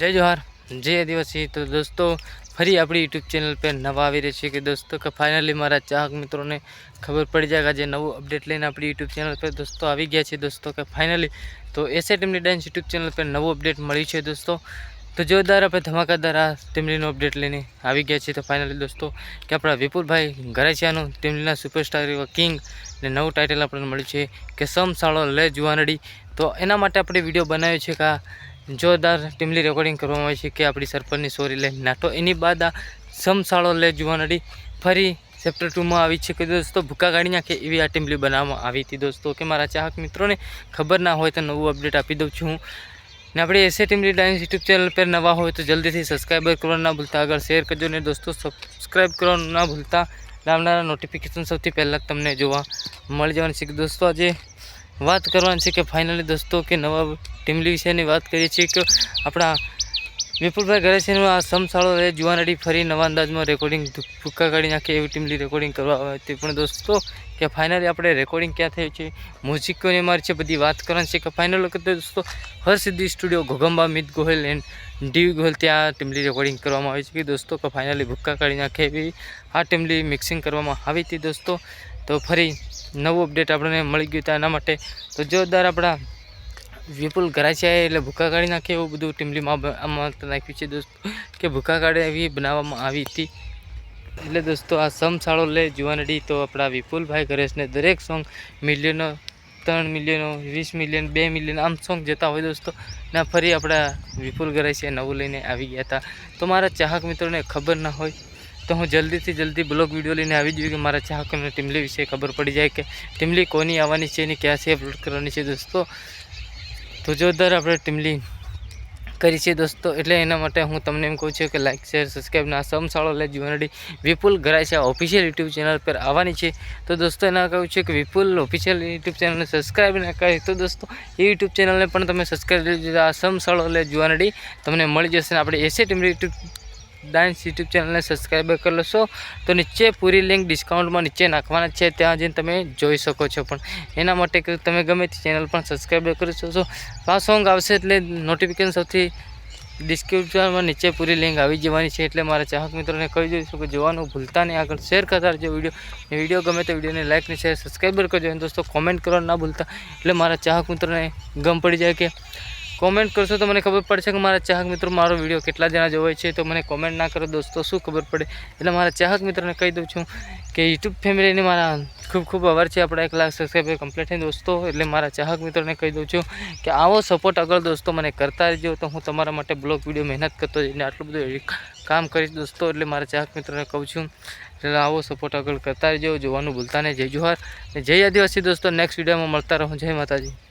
જય જોહાર. જય દિવસી તો દોસ્તો, ફરી આપણી યુટ્યુબ ચેનલ પર નવા આવી રહી છે કે દોસ્તો કે ફાઇનલી મારા ચાહક મિત્રોને ખબર પડી જાય કે આજે નવું અપડેટ લઈને આપણી યુટ્યુબ ચેનલ પર દોસ્તો આવી ગયા છે દોસ્તો કે ફાઇનલી તો એસે ટીમની ડાન્સ યુટ્યુબ ચેનલ પર નવું અપડેટ મળ્યું છે દોસ્તો. તો જોરદાર આપણે ધમાકાદાર આ ટીમલીનો અપડેટ લઈને આવી ગયા છીએ તો ફાઇનલી દોસ્તો કે આપણા વિપુલભાઈ ગરાચિયાનું ટીમલીના સુપરસ્ટાર એવા કિંગ ને નવું ટાઇટલ આપણને મળ્યું છે કે સમ સાળો લે જુવાનડી. તો એના માટે આપણે વીડિયો બનાવ્યો છે કે જોરદાર ટીમલી રેકોર્ડિંગ કરવામાં આવી છે કે આપણી સરપંચની સોરી લઈને નાટો. એની બાદ આ સમસાળો લે જુવાનડી ફરી ચેપ્ટર ટુમાં આવી છે કે દોસ્તો ભૂકા ગાડી નાખે એવી આ ટીમલી બનાવવામાં આવી હતી. દોસ્તો કે મારા ચાહક મિત્રોને ખબર ના હોય તો નવું અપડેટ આપી દઉં છું ને આપણે એસે ટીમલી ડાયન્સ યુટ્યુબ ચેનલ પર નવા હોય તો જલ્દીથી સબસ્ક્રાઈબર કરવાનું ના ભૂલતા. આગળ શેર કરજો ને દોસ્તો સબસ્ક્રાઈબ કરવાનું ના ભૂલતા. લાવનારા નોટિફિકેશન સૌથી પહેલાં તમને જોવા મળી જવાની છે દોસ્તો, આજે વાત કરવાની છે કે ફાઇનલી દોસ્તો કે નવા ટીમલી વિશેની વાત કરીએ છીએ કે આપણા વિપુલભાઈ છે આ સમસાળો એ જુવાનડી ફરી નવા અંદાજમાં રેકોર્ડિંગ ભૂક્કા કાઢી નાખે એવી ટીમલી રેકોર્ડિંગ કરવા આવે હતી પણ દોસ્તો કે ફાઇનલી આપણે રેકોર્ડિંગ ક્યાં થયું છે મ્યુઝિકોની મારી છે બધી વાત કરવાની છે કે ફાઇનલ વખતે દોસ્તો Harsiddhi studio Ghoghamba Mit Gohil and DV Gohil ત્યાં ટીમલી રેકોર્ડિંગ કરવામાં આવી છે કે દોસ્તો કે ફાઇનલી ભૂક્કા કાઢી નાખે એવી આ ટીમલી મિક્સિંગ કરવામાં આવી હતી દોસ્તો. તો ફરી નવું અપડેટ આપણને મળી ગયું એના માટે. તો જોરદાર આપણા વિપુલ ગરાસિયાએ એટલે ભૂકા કાઢી નાખે એવું બધું ટીમલીમાં આમાં નાખ્યું છે દોસ્તો, કે ભૂકા કાઢે એવી બનાવવામાં આવી હતી. એટલે દોસ્તો આ સમસાળો લે જુવાનડી તો આપણા વિપુલભાઈ ગરેશને દરેક સોંગ મિલિયનો ત્રણ મિલિયનો વીસ મિલિયન બે મિલિયન આમ સોંગ જતા હોય દોસ્તો. ના, ફરી આપણા વિપુલ ગરાસિયા નવું લઈને આવી ગયા હતા. તો મારા ચાહક મિત્રોને ખબર ના હોય તો હું જલ્દીથી જલ્દી બ્લોગ વીડિયો લઈને આવી જઈએ કે મારા ચાહકોને ટીમલી વિશે ખબર પડી જાય કે ટીમલી કોની આવવાની છે એની ક્યાંથી અપલોડ કરવાની છે દોસ્તો. તો જોરદાર આપણે ટીમલી કરી છે દોસ્તો, એટલે એના માટે હું તમને એમ કહું છું કે લાઇક શેર સબસ્ક્રાઈબ ના સમસાળો લે જીવનડી વિપુલ છે ઓફિશિયલ યુટ્યુબ ચેનલ પર આવવાની છે. તો દોસ્તો એના કહું છું કે વિપુલ ઓફિશિયલ યુટ્યુબ ચેનલને સબસ્ક્રાઈબ ના કરી તો દોસ્તો એ યુટ્યુબ ચેનલને પણ તમે સબસ્ક્રાઈબ આ સમસાળો લે જીવનડી તમને મળી જશે આપણે એસે ટીમલી યુટ્યુબ ડાન્સ યુટ્યુબ ચેનલને સબસ્ક્રાઈબ કરી લેશો. તો નીચે પૂરી લિંક ડિસ્કાઉન્ટમાં નીચે નાખવાના છે. ત્યાં જઈને તમે જોઈ શકો છો પણ એના માટે તમે ગમે તે ચેનલ પણ સબસ્ક્રાઈબર કરી શકશો. આ સોંગ આવશે એટલે નોટિફિકેશન સૌથી ડિસ્ક્રિપ્શનમાં નીચે પૂરી લિંક આવી જવાની છે. એટલે મારા ચાહક મિત્રોને કહી દઈશું કે જોવાનું ભૂલતા નહીં. આગળ શેર કરતા રહેજો વીડિયો વીડિયો ગમે તો વિડીયોને લાઇક ને શેર સબસ્ક્રાઈબર કરજો. અને દોસ્તો કોમેન્ટ કરવા ના ભૂલતા. એટલે મારા ચાહક મિત્રોને ગમ પડી જાય કે કોમેન્ટ કરશો તો મને ખબર પડશે કે મારા ચાહક મિત્રો મારો વીડિયો કેટલા જણા જોવે છે. તો મને કોમેન્ટ ના કરો દોસ્તો, શું ખબર પડે? એટલે મારા ચાહક મિત્રોને કહી દઉં છું કે યુટ્યુબ ફેમિલીને મારા ખૂબ ખૂબ આભાર છે. આપણા એક લાખ સબસ્ક્રાઈબર કમ્પ્લીટ થઈ દોસ્તો, એટલે મારા ચાહક મિત્રોને કહી દઉં છું કે આવો સપોર્ટ આગળ દોસ્તો મને કરતા રહેજો, તો હું તમારા માટે બ્લોગ વીડિયો મહેનત કરતો જઈને આટલું બધું કામ કરીશ દોસ્તો, એટલે મારા ચાહક મિત્રોને કહું છું એટલે આવો સપોર્ટ આગળ કરતા રહેજો, જોવાનું ભૂલતા નહીં. જય જોહાર જય આદિવાસી દોસ્તો. નેક્સ્ટ વિડીયોમાં મળતા રહો. જય માતાજી.